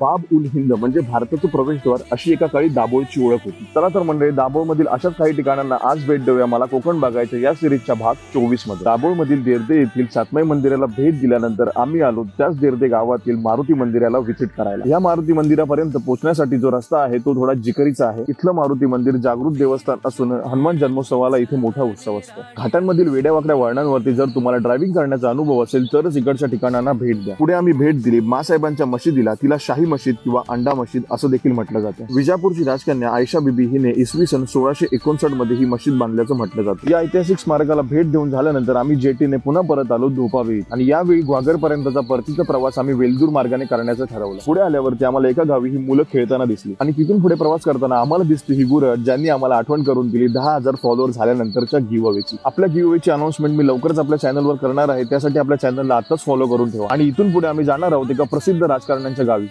बाब उल हिंद म्हणजे भारताचं प्रवेशद्वार अशी एका काळी दाभोळची ओळख होती. चला तर मंडळी दाभोळमधील अशाच काही ठिकाणांना आज भेट देऊया. मला कोकण बघायच्या या सिरीजच्या भाग चोवीसमध्ये दाभोळमधील देर्दे येथील सातमाई मंदिराला भेट दिल्यानंतर आम्ही आलो त्याच देर्दे गावातील मारुती मंदिराला व्हिजिट करायला. या मारुती मंदिरापर्यंत पोहोचण्यासाठी जो रस्ता आहे तो थोडा जिकरीचा आहे. इथलं मारुती मंदिर जागृत देवस्थान असून हनुमान जन्मोत्सवाला इथे मोठा उत्सव असतो. घाटांमधील वेड्यावाकड्या वळणांवरती जर तुम्हाला ड्रायव्हिंग करण्याचा अनुभव असेल तरच इकडच्या ठिकाणांना भेट द्या. पुढे आम्ही भेट दिली. मासाहेबांच्या मशिदीला तिला शाही मशीद किंवा अंडा मशीद असं देखील म्हटलं जातं. विजापूरची राजकन्या आयशा बीबी हिने इसवी सन सोळाशे एकोणसाठमध्ये ही मशीद बांधल्याचं म्हटलं जातं. या ऐतिहासिक स्मारकाला भेट देऊन झाल्यानंतर आम्ही जेटीने पुन्हा परत आलो धोपावी आणि यावेळी ग्वागर पर्यंतचा परतीचा प्रवास आम्ही वेलदूर मार्गाने करण्याचं ठरवलं. पुढे आल्यावरती आम्हाला एका गावी ही मुलं खेळताना दिसली आणि तिथून पुढे प्रवास करताना आम्हाला दिसते ही गुरं ज्यांनी आम्हाला आठवण करून दिली दहा हजार फॉलोअर झाल्यानंतरच्या गिव्हअवेची आपल्या गिव्हअवेची अनाउन्समेंट मी लवकरच आपल्या चॅनलवर करणार आहे. त्यासाठी आपल्या चॅनलला आताच फॉलो करून ठेवा आणि इथून पुढे आम्ही जाणार आहोत एका प्रसिद्ध राजकारण्यांच्या गावी.